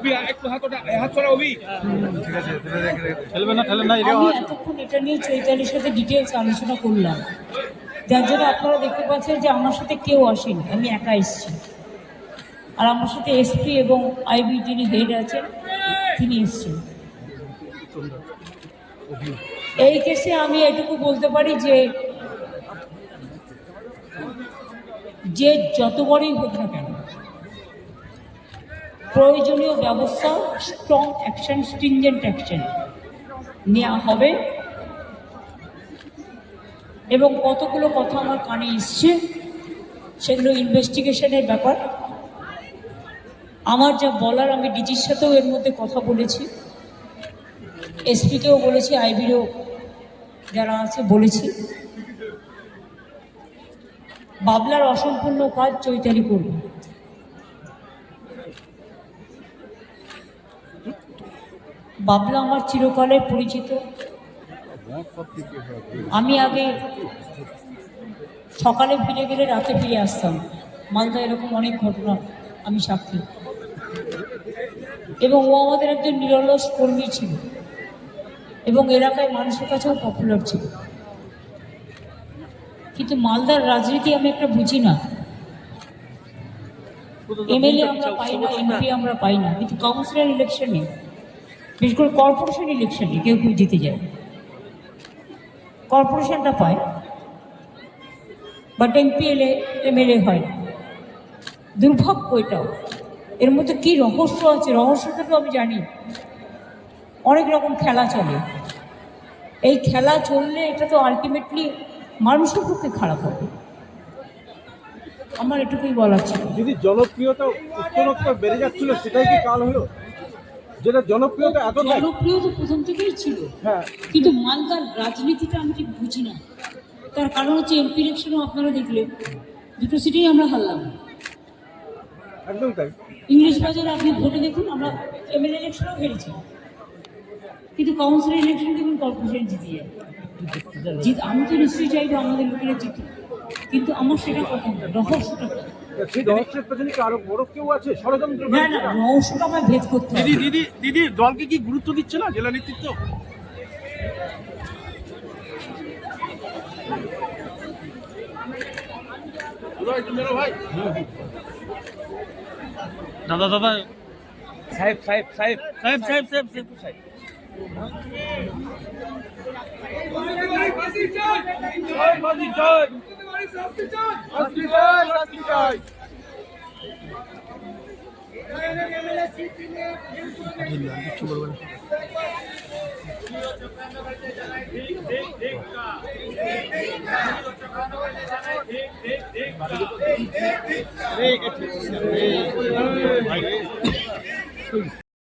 অভি একটু হাত হাত ছড়া অভি। খেলবে না খেলেন না আমি এতক্ষণ এটা নিয়ে চৈতালির সাথে ডিটেলস আলোচনা করলাম। যার জন্য আপনারা দেখতে পাচ্ছেন যে আমার সাথে কেউ আসেনি আমি একা এসেছি। আর আমার সাথে এসপি এবং আইবি যিনি হেড আছেন তিনি এসছেন। এই কেসে আমি এটুকু বলতে পারি যে যে যত বড়ই হোক না কেন প্রয়োজনীয় ব্যবস্থা স্ট্রং অ্যাকশন স্ট্রিনজেন্ট অ্যাকশন নেওয়া হবে। এবং কতগুলো কথা আমার কানে এসছে, সেগুলো ইনভেস্টিগেশনের ব্যাপার। আমার যা বলার, আমি ডিজির সাথেও এর মধ্যে কথা বলেছি। এসপিকেও বলেছি আইবিরও যারা আছে বলেছি। বাবলার অসম্পূর্ণ কাজ চৈতালি করবে। বাবলা আমার চিরকালের পরিচিত। আমি আগে সকালে ফিরে গেলে রাতে ফিরে আসতাম। মালদা এরকম অনেক ঘটনা আমি সাক্ষী। এবং ও আমাদের একজন নিরলস কর্মী ছিল। এবং এলাকায় মানুষের কাছেও পপুলার ছিল। কিন্তু মালদার রাজনীতি আমি একটা বুঝি না। এমএলএ আমরা পাই না এমপি আমরা পাই না। কিন্তু কাউন্সিলর ইলেকশনে বিশেষ করে কর্পোরেশন ইলেকশনে কেউ কেউ জিতে যায়। কর্পোরেশনটা পায় বাট এমপি এলে এমএলএ হয় না। দুর্ভাগ্য এটাও। এর মধ্যে কী রহস্য আছে? রহস্যটা তো আমি জানি। অনেক রকম খেলা চলে। এই খেলা চললে এটা তো আলটিমেটলি মানুষের পক্ষে খারাপ হবে। আমার এটুকুই বলার ছিল। যদি জনপ্রিয়তা উত্তরোত্তর বেড়ে যাচ্ছিল, সেটাই কি কাল হলো? যেটা জনপ্রিয়তা এতটাই। জনপ্রিয় তো প্রথম থেকেই ছিল। হ্যাঁ। কিন্তু মালদার রাজনীতিটা আমি ঠিক বুঝি না। তার কারণ হচ্ছে এমপি ইলেকশনও আপনারা দেখলেন। দুটো সিটেই আমরা হারলাম। একদম তাই। ইংলিশ বাজারে আপনি ভোটে দেখুন আমরা এমএলএ ইলেকশনও হেরেছি। কিন্তু কাউন্সিলর ইলেকশন দেখুন কর্পোরেশন জিতে যায় জিত আমি তো নিশ্চয়ই চাইব আমাদের লোকেরা জিতুক। কিন্তু আমার সেটা কথা না রহস্যটা? দিদি দিদি দিদি দলকে কি গুরুত্ব দিচ্ছে না জেলা নেতৃত্ব? দাদা দাদা। সাহেব সাহেব সাহেব। সাহেব সাহেব সাহেব সাহেব সাহেব। জয় জয়। ঠিক আছে